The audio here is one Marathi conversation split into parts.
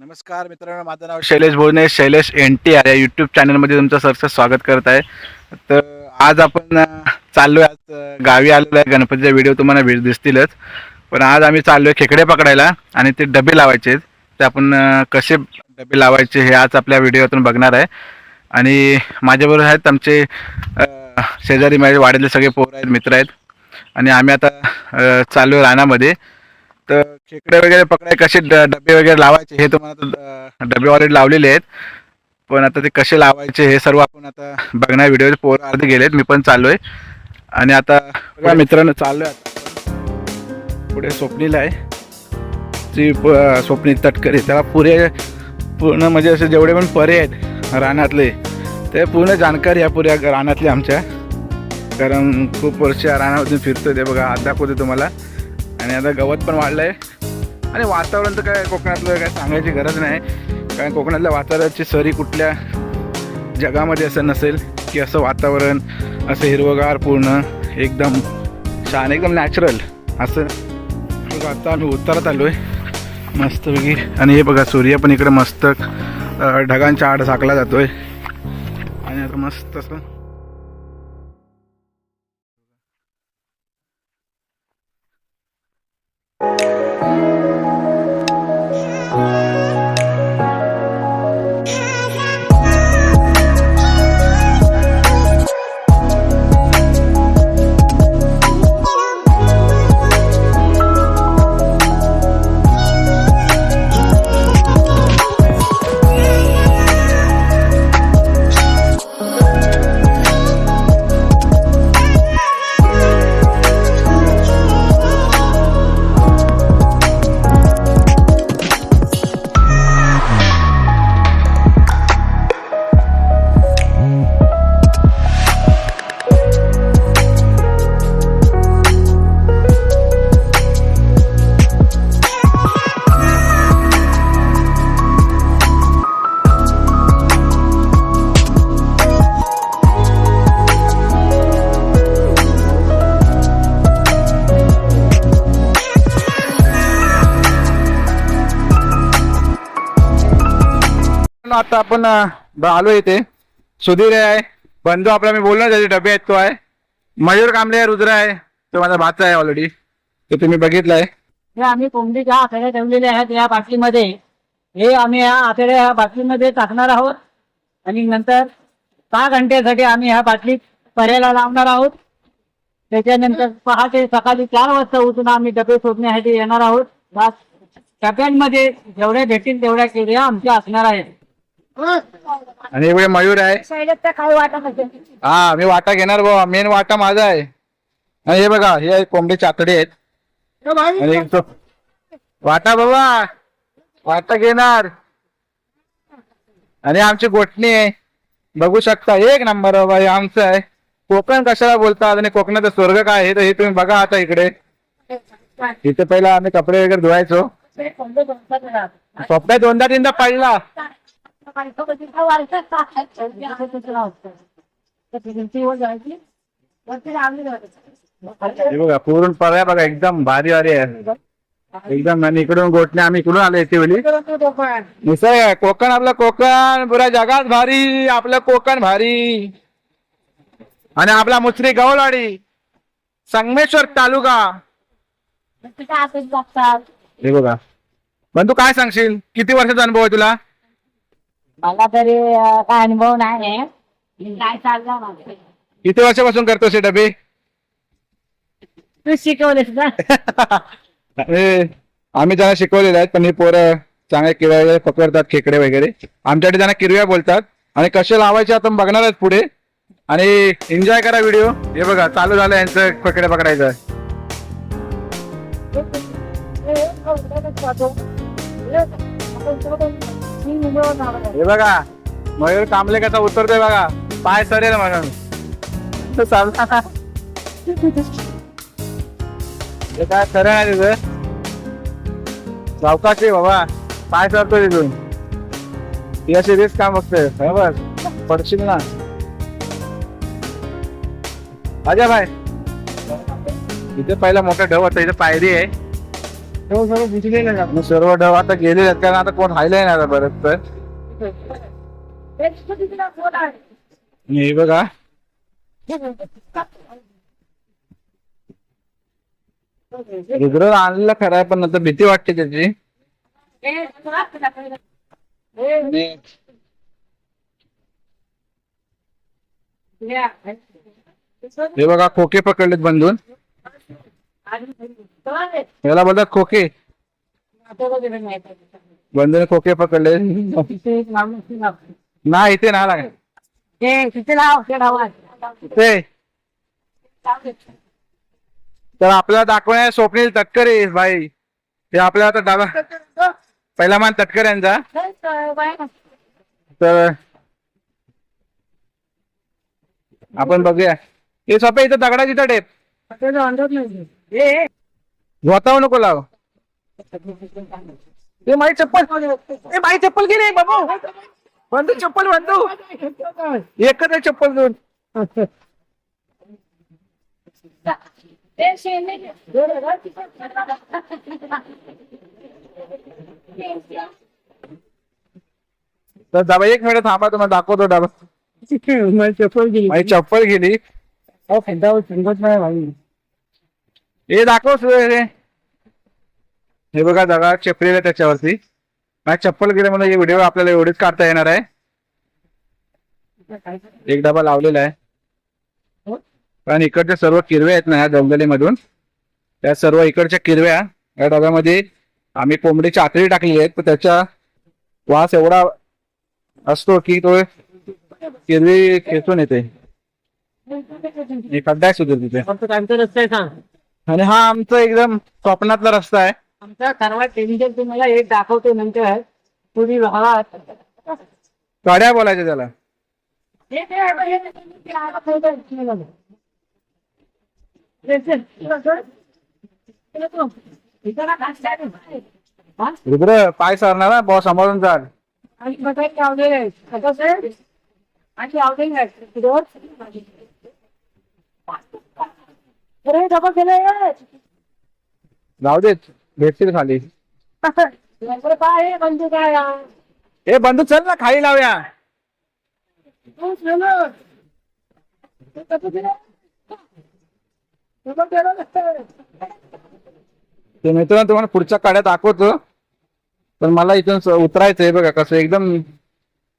नमस्कार मित्रांनो माझं नाव Shailesh Bhojane Shailesh N T R या यूट्यूब चॅनलमध्ये तुमचं सरचं स्वागत करत आहे. तर आज आपण चाललो चाललोय आज गावी आलेलो आहे. गणपतीचा व्हिडिओ तुम्हाला भेट दिसतीलच. पण आज आम्ही चाललोय खेकडे पकडायला आणि ते डबे लावायचे आहेत. ते आपण कसे डबे लावायचे हे आज आपल्या व्हिडिओतून बघणार आहे. आणि माझ्याबरोबर आहेत आमचे शेजारी माझे वाडीतले सगळे पोरं आहेत मित्र आहेत. आणि आम्ही आता चालू आहे रानामध्ये. तर खेकडे वगैरे पकडाय कसे ड- डबे वगैरे लावायचे हे तुम्हाला आता, डबे ऑलरेडी लावलेले आहेत. पण आता ते कसे लावायचे हे सर्व आपण आता बघणार व्हिडिओ पोरं अर्धे गेलेत मी पण चाललोय. आणि आता बघा मित्रांनो चाललोय पुढे स्वप्नीला आहे. ती स्वप्नी तटकरी त्याला पुरे पूर्ण म्हणजे असे जेवढे पण परे आहेत रानातले ते पूर्ण जाणकारी आहे पुऱ्या रानातले आमच्या. कारण खूप वर्ष रानामधून फिरतोय ते बघा. हात दाखवते तुम्हाला. आणि आता गवत पण वाढलं आहे आणि वातावरण तर काय कोकणातलं काय सांगायची गरज नाही. कारण कोकणातल्या वातावरणाची सरी कुठल्या जगामध्ये असं नसेल की असं वातावरण असं हिरवगार पूर्ण एकदम छान एकदम नॅचरल असं. आता आम्ही उतरत आलो आहे मस्तपैकी आणि हे बघा सूर्य पण इकडे मस्त ढगांच्या आड झाकला जातो आहे आणि आता मस्त असं आता आपण आलो इथे. सुधीर आहे बंधू आपला मी बोललो त्याचे डबे आहेत तो आहे. मयूर कांबळे आहे, रुद्र आहे तो माझा भाचा आहे ऑलरेडी तो तुम्ही बघितलाय हे आम्ही कोंबडीच्या आतड्या ठेवलेले आहेत या बाटलीमध्ये हे आम्ही या आतड्या या बाटलीमध्ये टाकणार आहोत. आणि नंतर सहा घंटेसाठी आम्ही ह्या बाटलीत पर्यायला लावणार आहोत. त्याच्यानंतर पहाटे सकाळी चार वाजता उठून आम्ही डबे शोधण्यासाठी येणार आहोत. डब्यांमध्ये जेवढ्या भेटतील तेवढ्या केल्या आमच्या असणार आहेत. आणि इकडे मयूर आहे. काय वाटत हा मी वाटा घेणार भाऊ मेन वाटा माझा आहे. आणि हे बघा हे कोंबडे चातडे आहेत. आणि तो वाटा बाबा वाटा घेणार. आणि आमची गोठणी आहे. बघू शकता एक नंबर बाबा हे आमचं आहे. कोकण कशाला बोलतात आणि कोकणाचं स्वर्ग काय आहे तर हे तुम्ही बघा आता इकडे. इथे पहिला आम्ही कपडे वगैरे धुवायचो. स्वप्नात दोनदा तीनदा पडला हे बघा पूर्ण पर्या बघा एकदम भारी भारी आहे. एकदम आणि इकडून गोठणे आम्ही इकडून आलो येते निसर्ग कोकण आपलं कोकण पुरा जगात भारी आपलं कोकण भारी. आणि आपला मुसरी गवळवाडी संगमेश्वर तालुका. हे बघा. पण तू काय सांगशील? किती वर्षाचा अनुभव आहे तुला? मला तरी काय अनुभव नाही आहे काय चाललं माझं किती वर्षापासून करतोस हे डबे तू शिकवलेस ना हे आम्ही त्यांना शिकवलेले आहेत पण ही पोरं चांगले किरव्या वगैरे पकडतात खेकडे वगैरे आमच्याकडे त्यांना किरव्या बोलतात आणि कसे लावायचे आता बघणार आहेत पुढे आणि एन्जॉय करा व्हिडिओ हे बघा चालू झालं यांचं खेकडे पकडायचं हे बघा मयूर कांबले कसा उतरतोय बघा. पाय सरेल म्हणून. तो चालता ते काय खरं नाही तिथं सावकाश आहे बाबा. पाय सरतो तिथून. ती अशी रिस्क काम बघतोय? बरोबर? पडशील ना. अजय भाई इथे पहिला मोठा ढव होता इथे पायरी आहे. तो सर्व बुजलेला. मग सर्व डब आता गेलेले आहेत कारण आता कोण राहिलंय ना आता परत तर. आणि हे बघा. रुद्र आणलेला खरं आहे पण नंतर भीती वाटते त्याची. आणि हे बघा खोके पकडलेत बंधून. याला बोलतात खोके. बंधूने खोके पकडले. ना इथे ना लागे इथे. तर आपल्याला दाखवण्या स्वप्नील तटकरे भाई ते आपल्याला आता डावा पहिला मान तटकर यांचा तर आपण बघूया. हे स्वप्न इथं दगडा तिथं टेप झोताव नको लाव. ते माझी चप्पल. ए माझी चप्पल घे रे बाबू. बंधू चप्पल बंधू. एकच चप्पल दोन तर दाबा एक मिनिट थांबा तुम्हाला दाखवतो डाबा चप्पल गेली. माझी चप्पल गेली. नाही भाई हे दाखव रे हे. बघा दादा चपलेलं आहे त्याच्यावरती. माझी चप्पल गेले म्हणून हे व्हिडिओ आपल्याला एवढेच काढता येणार आहे. एक डबा लावलेला आहे. कारण इकडच्या सर्व किरव्या आहेत ना या जंगलीमधून. त्या सर्व इकडच्या किरव्या या डब्यामध्ये आम्ही कोंबडीची आकडी टाकलेली आहेत. पण त्याचा वास एवढा असतो की तो किरवी खेचून येते. एखादा आहे सुधीर तिथे. फक्त त्यांचं रस्ता आहे सांग. आणि हा आमचा एकदम स्वप्नातला रस्ता आहे आमचा सर्वात डेंजर तुम्हाला एक दाखवतो नंतर तुम्ही गाड्या बोलायच्या त्याला हे ते आहे बघ, हे ते- ते आहे बघ, हे ते- हे बघ. हे ते- हे बघ, हे बघ. इथं ना. हा? रुद्र पाय सारणार बॉस सांभाळून चाल आणि लावलेले आहेत. कसं आहे? आणि लावलेले आहेत. अरे डबा जाऊ देत भेटतील खाली. काय आहे म्हणजे काय आहे? ए बंधू चल ना खाली लावूया. तू झालं. कसं मित्रांनो तुम्हाला पुढच्या काड्या दाखवतो. पण मला इथून स- उतरायचं आहे बघा कसं एकदम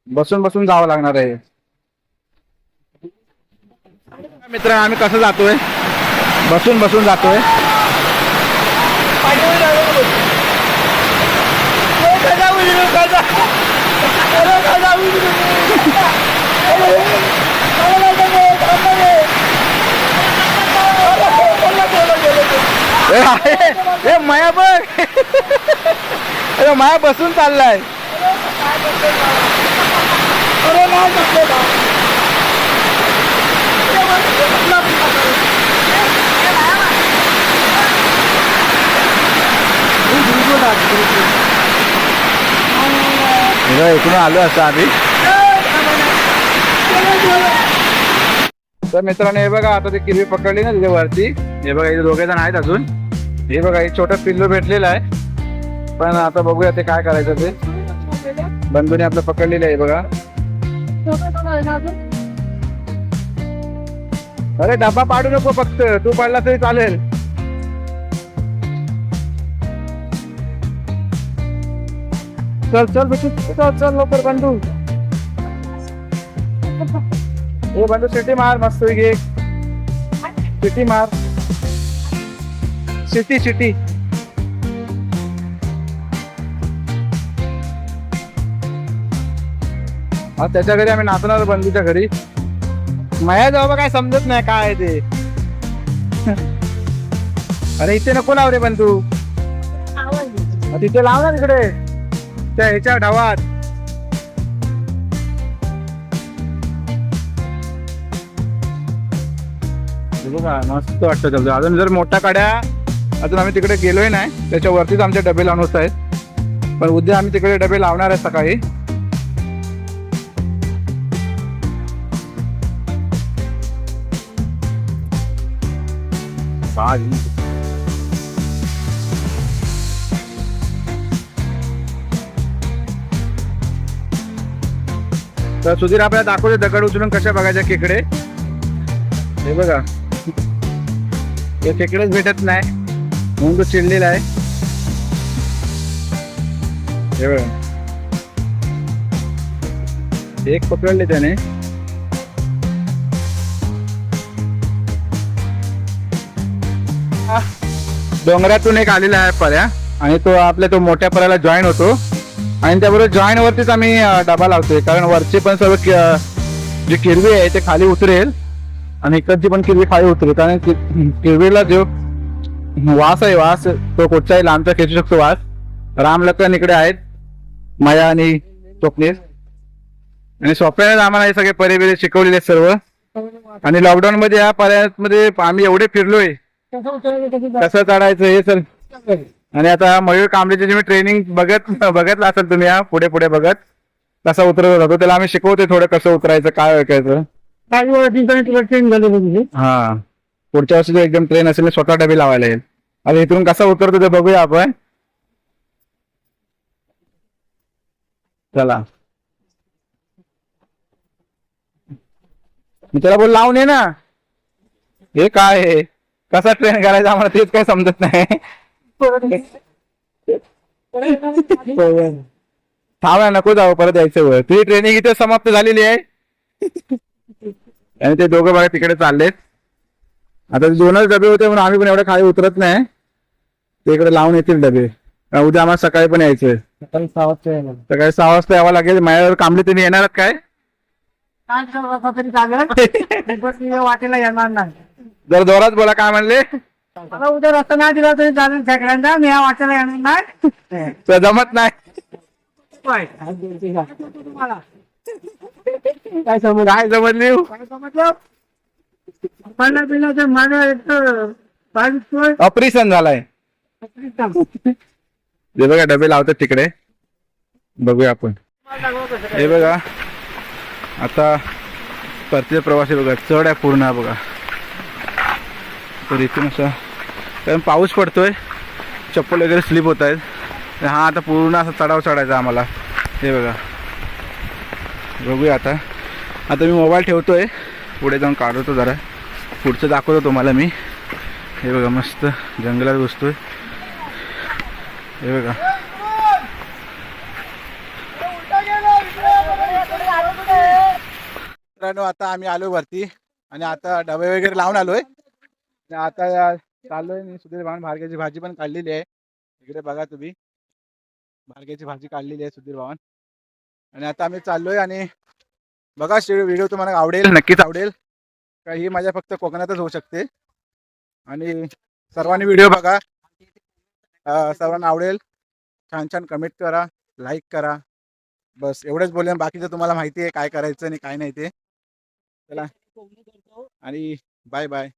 बसून बसून जावं लागणार आहे. मित्र आम्ही कसं जातोय? बसून बसून जातोय. ए, माया बघ. अरे माया बसून चाललाय बघा, इकडून आलो असं आम्ही तर मित्रांनो हे बघा आता ते किरवी पकडली ना तिथे वरती हे बघा इथे दोघे जण आहेत अजून. हे बघा एक छोटा पिल्लू भेटलेला आहे. पण आता बघूया ते काय करायचं ते. बंधूने आपलं पकडलेलं आहे बघा. अरे डबा पाडू नको फक्त. तू पाडला तरी चालेल. चल चल बच्चू चल चल लवकर बंधू ए बंधू सिटी मार मस्त घे सिटी मार. सिटी सिटी. हा त्याच्या घरी आम्ही नाचणार बंधूच्या घरी. माया जाऊ काय समजत नाही काय आहे ते. अरे इथे नको लाव रे बंधू हा, तिथे लाव ना तिकडे. त्या ह्याच्या ढावात बघा मस्त वाटतं त्याचं अजून जर मोठ्या काड्या अजून आम्ही तिकडे गेलोय नाही. त्याच्यावरतीच आमचे डबे लावून होत आहेत. पण उद्या आम्ही तिकडे डबे लावणार आहे सकाळी. तर सुधीर आपल्याला दाखवते दगड उचलून कशा बघायच्या खेकडे. हे बघा. हे खेकडेच भेटत नाही. म्हणून तो चिडलेला आहे. हे बघा. एक पकडले त्याने. डोंगरातून एक आलेला आहे पर्या आणि तो आपल्या तो मोठ्या पर्याला जॉईन होतो. आणि त्याबरोबर जॉईन वरतीच आम्ही डबा लावतोय. कारण वरचे पण सर्व जी किरवी आहे ते खाली उतरेल. आणि इकडची पण किरवी खाली उतरेल. कारण किरवीला जो वास आहे वास तो कुठचाही लांबचा खेचू शकतो वास. राम लखन इकडे आहेत. माया आणि स्वप्नील आणि स्वप्नाने आम्हाला हे सगळे परे बिरे शिकवलेले आहेत सर्व. आणि लॉकडाऊन मध्ये या पर्यायामध्ये आम्ही एवढे फिरलोय. कसं चढायचं हे सर? आणि आता मयूर कांबळेचे जे मी ट्रेनिंग बघत बघितलं असेल तुम्ही या पुढे पुढे बघत. कसा उतरत जातो त्याला आम्ही शिकवतोय थोडं कसं उतरायचं काय ऐकायचं काही वर्षी तुला ट्रेन झाली बघितली हा. पुढच्या वर्षी जो एकदम ट्रेन असेल स्वतः डबे लावायला येईल. आता इथून कसा उतरतो ते बघूया आपण. चला. मी त्याला बोल लावून ये ना. हे काय आहे? कसा ट्रेन करायचा आम्हाला तेच काय समजत नाही. थांबा नको जाऊ परत यायचं वर. तुझी ट्रेनिंग इथे समाप्त झालेली आहे. आणि ते दोघं बघा तिकडे चाललेत. आता ते दोनच डबे होते म्हणून आम्ही पण एवढे खाली उतरत नाही. ते इकडे लावून येतील डबे. उद्या आम्हाला सकाळी पण यायचंय. सकाळी सहा वाजता यायला. सकाळी सहा वाजता यावं लागेल. माझ्यावर कांबळे तुम्ही येणार काय? वाटेला येणार नाही. जर जोरात बोला काय म्हणले? मला उद्या रस्ता नाही दिला तरी चालेल सगळ्यांना मी या वाटेला येणार नाही. तर जमत नाही? काय तुम्हाला. काय समज काय जमत नाही काय समजलं एक तर बावीस सोय ऑपरेशन झालाय. हे बघा डबे लावतात तिकडे. बघूया आपण. हे बघा आता परतीचा प्रवास आहे बघा. चढ आहे पूर्ण हा बघा. तर इथून असं कारण पाऊस पडतोय चप्पल वगैरे स्लिप होत आहेत. हा आता पूर्ण असा चढाव चढायचा आम्हाला. हे बघा. बघूया आता. आता मी मोबाईल ठेवतोय. पुढे जाऊन काढवतो जरा. पुढचं दाखवतो तुम्हाला मी. हे बघा मस्त जंगलात बसतोय. हे बघा. मित्रांनो आता आम्ही आलो वरती आणि आता डबे वगैरे लावून आलोय. आहे आता या- चाललोय मी सुधीर भावान भार्ग्याची भाजी पण काढलेली आहे. इकडे बघा तुम्ही. भार्ग्याची भाजी काढलेली आहे सुधीर भावान. आणि आता आम्ही चाललोय आणि बघा व्हिडिओ तुम्हाला आवडेल नक्कीच आवडेल. का ही माझ्या फक्त कोकणातच होऊ शकते. आणि सर्वांनी व्हिडिओ बघा. सर्वांना आवडेल. छान छान कमेंट करा लाईक करा. बस एवढंच बोलेन बाकीचं तुम्हाला माहिती आहे काय करायचं आणि काय नाही ते. चला. आणि बाय बाय